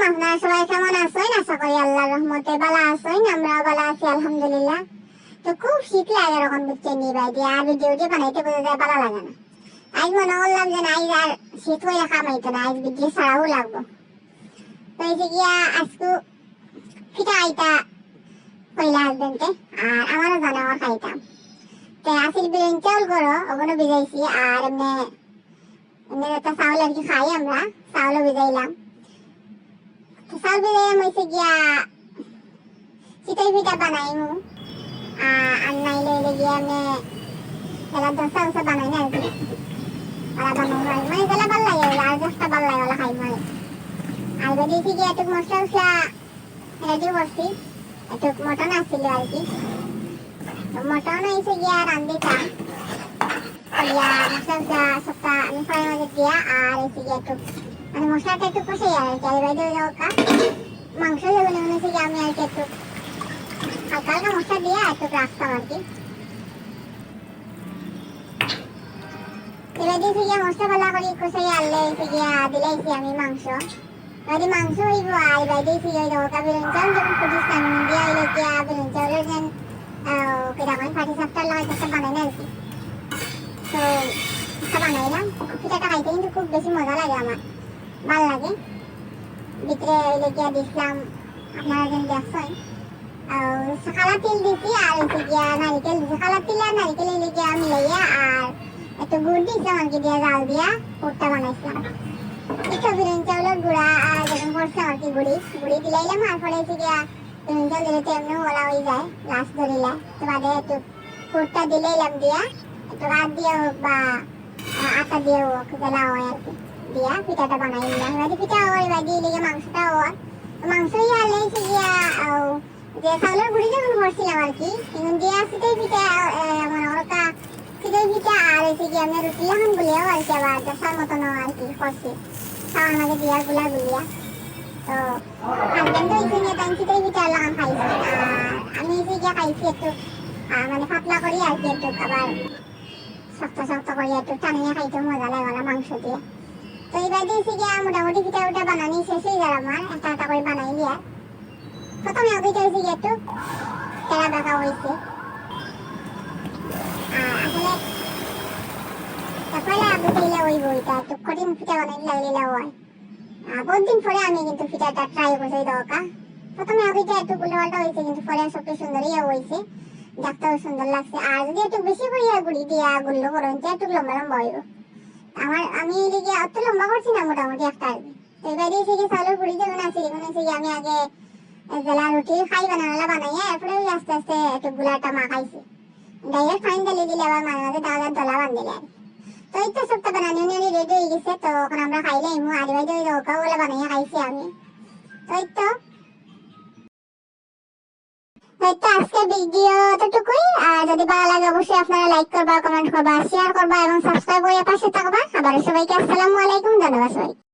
আপনারা সবাই কেমন আছেন আশা করি আল্লাহর রহমতে ভালো আছেন আমরা ভালো আছি আলহামদুলিল্লাহ তো খুব শীত লাগে এরকম বুঝতে নিয়ে বাইরে আর ভিডিওটি বানাইতে বোঝা যায় ভালো লাগে না আজ মনে করলাম যে না আজ আর শীত হয়ে কামাইতো না আজ ভিডিও ছাড়াও লাগবো তো এই যে গিয়া আজকে ফিটা আইতা কইলা হাজবেন্ডে আর আমারও জানে আমার খাইতাম তো আসিল বিরিয়ানি চাউল করো ওগুলো ভিজাইছি আর এমনি এমনি একটা চাউল আর কি খাই আমরা চাউলও ভিজাইলাম ভিজাই হয়েছে গিয়া চিতই পিঠা বানাইমু আর নাইলে হইলে গিয়া এমনি এলা দোসা উসা বানাই না আর কি ওরা বানাই হয় মানে যেলা ভালো লাগে ওগুলা, আর দশটা ভালো লাগে ওলা খাই মানে আর বেরিয়েছি গিয়া একটু মশলা উসলা রেডি করছি একটু মটন আসছিল আর কি মটন হয়েছে গিয়া রান্ধিতাম ইয়া মশলা উসলা সবটা আমি ফ্রাই মাঝে দিয়া আর এসে গিয়া একটু মানে মশলাটা একটু কষে আর কি আর বাইরে যাও কা মাংস যেগুলো মনে হচ্ছে গিয়া আমি আর কি একটু হালকা হালকা মশলা দিয়ে একটু রাখতাম আর কি। এবার দিয়েছি গিয়া মশলা ভালো করে মজা লাগে আমার। ভালো লাগে। ভিতরে ওইলে গিয়া দিছিলাম আপনারা যেন দেখছেন। খালা তেল দিছি, আর হচ্ছে গিয়া নারিকেল দিছি। খালা তেল আর নারিকেল এলে গিয়া মিলাইয়া আর একটু গুড় দিছিলাম আর দিয়া জাল দিয়া পুরটা বানাইছিলাম। একটু বিরিয়ানি চাউলের গুঁড়া আর যখন করছিলাম আর কি গুড়ি। গুড়ি দিলাইলাম, আর পরে হচ্ছে গিয়া বিরিয়ানি চাউল দিলে তো এমনি ওলা হয়ে যায় লাস্ট ধরিলে। তো বাদে একটু পুরটা দিলাইলাম দিয়া, একটু হাত দিয়ে হোক বা আটা দিয়ে হোক দেলা হয় আর কি। দিয়া পিঠাটা বানাই নিলাম। এবার পিঠা হয়, এবার দিয়ে লেগে মাংসটা হয়। মাংস ইয়া লেগেছে গিয়া যে চাউলের গুঁড়ি যখন করছিলাম আর কি এখন দিয়া সিটাই পিঠা মানে ওরকা সিটাই পিঠা, আর হচ্ছে গিয়ে আমি রুটি লাগান গুলিয়াও আর কি, আবার দশার মতন আর কি করছি। খাওয়ার মাঝে দিয়া গুলা গুলিয়া তো হাজবেন্ড হয়েছে নিয়ে তাই সিটাই পিঠা লাগান খাইছি। আর আমি হচ্ছে গিয়া খাইছি একটু মানে পাতলা করি আর কি একটু, আবার শক্ত শক্ত করে, একটু টানিয়ে খাইতে মজা লাগে মাংস দিয়ে। তো এবার দিয়েছি গিয়া মোটামুটি পিঠা উঠা বানানি শেষ হয়ে গেল আমার একটা একটা করে বানাই দিয়া। প্রথমে অভিটা হয়েছে গিয়ে একটু তেরা দেখা হয়েছে। আসলে দরকার প্রথমে অভিটা একটু উল্টোপাল্টা কিন্তু পরে সবটা সুন্দরই হয়েছে। দেখতেও সুন্দর লাগছে। আর যদি একটু বেশি করিয়া গুড়ি দিয়া, গুল্লো করেন একটু লম্বা লম্বা হইব। আমার, আমি এদিকে অত লম্বা করছি না মোটামুটি একটা। তো এবার এসে গিয়ে চাউলের গুড়ি যখন আছে যখন এসে গিয়ে আমি আগে জেলা রুটি খাই বানানোলা বানাইয়া এরপরে ওই আস্তে আস্তে একটু গুলাটা মাখাইছি ডাইরেক্ট ফাইন ডালি দিলে আবার মাঝে মাঝে দাওয়ার দলা আর কি। তো এই তো সবটা বানানি উনি রেডি হয়ে গেছে, তো এখন আমরা খাইলে ইমু আদি ভাই ওই রোকা বলে বানাইয়া খাইছি আমি। তো এই তো তো তো আজকের ভিডিও এতটুকুই। আর যদি ভালো লাগে, অবশ্যই আপনারা লাইক করবা কমেন্ট করবা শেয়ার করবা এবং সাবস্ক্রাইব করে পাশে থাকবা। আবার সবাইকে আসসালামু আলাইকুম, ধন্যবাদ সবাই